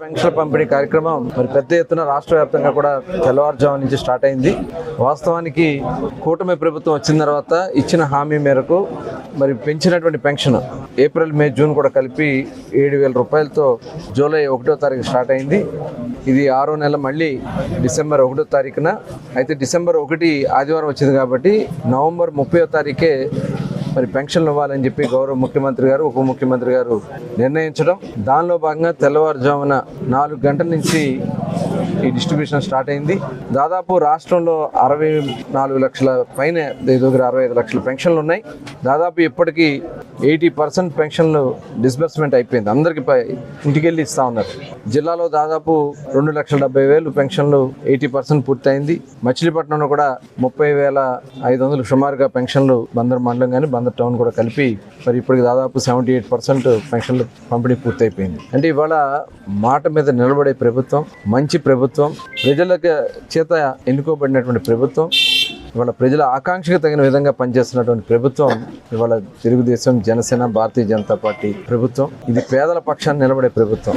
Pension పంపిణీ కార్యక్రమం మరి పెద్ద ఎత్తున రాష్ట్ర వ్యాప్తంగా కూడా తెల్లవారుజాము నుంచి స్టార్ట్ అయింది. వాస్తవానికి కూటమి ప్రభుత్వం వచ్చిన తర్వాత ఇచ్చిన హామీ మేరకు మరి పెంచినటువంటి పెన్షన్ ఏప్రిల్ మే జూన్ కూడా కలిపి ఏడు వేల రూపాయలతో జూలై ఒకటో తారీఖు స్టార్ట్ అయింది. ఇది ఆరో నెల మళ్ళీ డిసెంబర్ ఒకటో తారీఖున. అయితే డిసెంబర్ ఒకటి ఆదివారం వచ్చింది కాబట్టి నవంబర్ ముప్పై తారీఖే మరి పెన్షన్లు ఇవ్వాలని చెప్పి గౌరవ ముఖ్యమంత్రి గారు ఉప ముఖ్యమంత్రి గారు నిర్ణయించడం. దానిలో భాగంగా తెల్లవారుజామున నాలుగు గంటల నుంచి ఈ డిస్ట్రిబ్యూషన్ స్టార్ట్ అయింది. దాదాపు రాష్ట్రంలో అరవై నాలుగు లక్షల పైన దగ్గర అరవై ఐదు లక్షల పెన్షన్లు ఉన్నాయి. దాదాపు ఇప్పటికీ ఎయిటీ పర్సెంట్ పెన్షన్లు డిస్బర్స్మెంట్ అయిపోయింది. అందరికి ఇంటికి వెళ్ళి ఇస్తా ఉన్నారు. జిల్లాలో దాదాపు రెండు లక్షల డెబ్బై వేలు పెన్షన్లు ఎయిటీ పర్సెంట్ పూర్తయింది. మచిలీపట్నంలో కూడా ముప్పై వేల ఐదు వందలు సుమారుగా పెన్షన్లు బందర్ మండలం కానీ బందర్ టౌన్ కూడా కలిపి మరి ఇప్పటికి దాదాపు సెవెంటీ ఎయిట్ పర్సెంట్ పెన్షన్లు పంపిణీ పూర్తయిపోయింది. అంటే ఇవాళ మాట మీద నిలబడే ప్రభుత్వం మంచి ప్రభుత్వం ప్రజలకు చేత ఎన్నుకోబడినటువంటి ప్రభుత్వం ఇవాళ ప్రజల ఆకాంక్షకు తగిన విధంగా పనిచేస్తున్నటువంటి ప్రభుత్వం ఇవాళ తెలుగుదేశం జనసేన భారతీయ జనతా పార్టీ ప్రభుత్వం ఇది పేదల పక్షాన్ని నిలబడే ప్రభుత్వం.